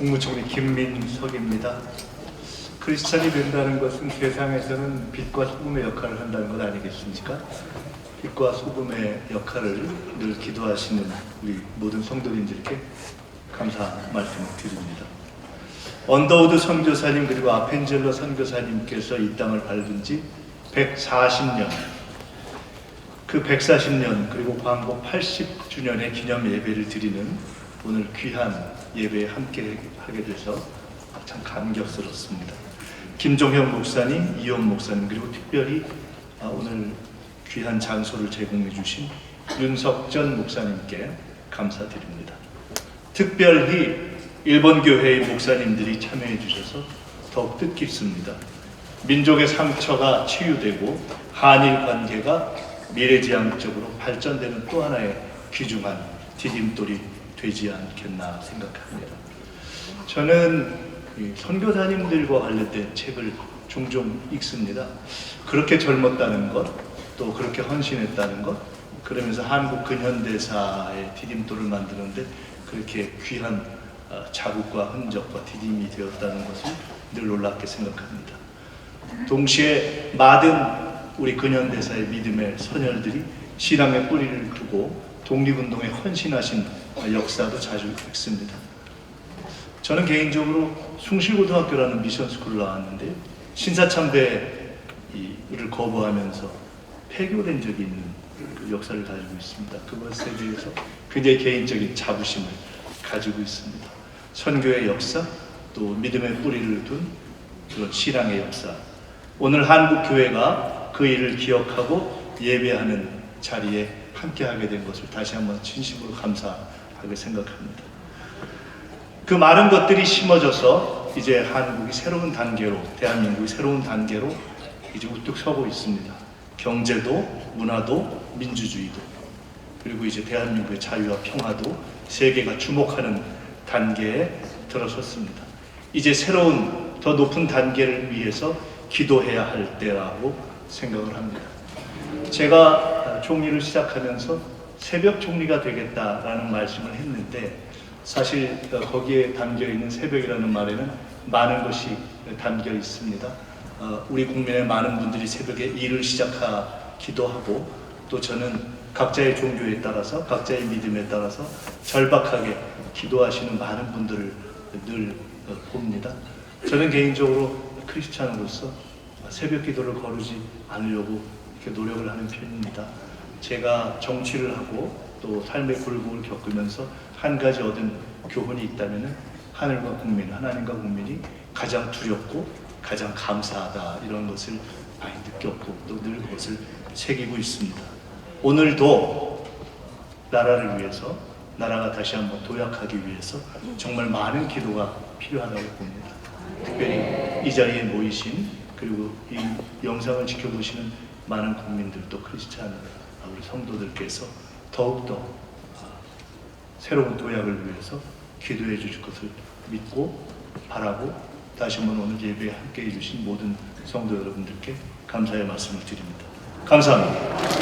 국무총리 김민석입니다. 크리스찬이 된다는 것은 세상에서는 빛과 소금의 역할을 한다는 것 아니겠습니까? 빛과 소금의 역할을 늘 기도하시는 우리 모든 성도님들께 감사 말씀을 드립니다. 언더우드 선교사님 그리고 아펜젤러 선교사님께서 이 땅을 밟은 지 140년 그 140년 그리고 광복 80주년의 기념 예배를 드리는 오늘 귀한 예배에 함께 하게 돼서 참 감격스럽습니다. 김종현 목사님, 이현 목사님 그리고 특별히 아, 오늘 귀한 장소를 제공해 주신 윤석전 목사님께 감사드립니다. 특별히 일본 교회의 목사님들이 참여해 주셔서 더욱 뜻깊습니다. 민족의 상처가 치유되고 한일 관계가 미래지향적으로 발전되는 또 하나의 귀중한 디딤돌이 되지 않겠나 생각합니다. 저는 이 선교사님들과 관련된 책을 종종 읽습니다. 그렇게 젊었다는 것, 또 그렇게 헌신했다는 것, 그러면서 한국 근현대사의 디딤돌을 만드는데 그렇게 귀한 어, 자국과 흔적과 디딤이 되었다는 것을 늘 놀랍게 생각합니다. 동시에 많은 우리 근현대사의 믿음의 선열들이 신앙의 뿌리를 두고 독립운동에 헌신하신 역사도 자주 읽습니다. 저는 개인적으로 숭실고등학교라는 미션스쿨을 나왔는데 신사참배를 거부하면서 폐교된 적이 있는 그 역사를 가지고 있습니다. 그것에 대해서 굉장히 개인적인 자부심을 가지고 있습니다. 선교의 역사, 또 믿음의 뿌리를 둔 그런 신앙의 역사. 오늘 한국 교회가 그 일을 기억하고 예배하는 자리에 함께하게 된 것을 다시 한번 진심으로 감사하게 생각합니다. 그 많은 것들이 심어져서 이제 한국이 새로운 단계로, 대한민국이 새로운 단계로 이제 우뚝 서고 있습니다. 경제도, 문화도, 민주주의도, 그리고 이제 대한민국의 자유와 평화도 세계가 주목하는 단계에 들어섰습니다. 이제 새로운 더 높은 단계를 위해서 기도해야 할 때라고 생각을 합니다. 제가 총리를 시작하면서 새벽 총리가 되겠다라는 말씀을 했는데 사실 거기에 담겨 있는 새벽이라는 말에는 많은 것이 담겨 있습니다. 어, 우리 국민의 많은 분들이 새벽에 일을 시작하기도 하고 또 저는 각자의 종교에 따라서 각자의 믿음에 따라서 절박하게 기도하시는 많은 분들을 늘 어, 봅니다. 저는 개인적으로 크리스찬으로서 새벽 기도를 거르지 않으려고 이렇게 노력을 하는 편입니다. 제가 정치를 하고 또 삶의 굴곡을 겪으면서 한 가지 얻은 교훈이 있다면 하늘과 국민, 하나님과 국민이 가장 두렵고 가장 감사하다 이런 것을 많이 느꼈고 또 늘 그것을 새기고 있습니다. 오늘도 나라를 위해서 나라가 다시 한번 도약하기 위해서 정말 많은 기도가 필요하다고 봅니다. 특별히 이 자리에 모이신 그리고 이 영상을 지켜보시는 많은 국민들 또 크리스찬 우리 성도들께서 더욱더 아, 새로운 도약을 위해서 기도해 주실 것을 믿고 바라고 다시 한번 오늘 예배에 함께 해주신 모든 성도 여러분들께 감사의 말씀을 드립니다. 감사합니다.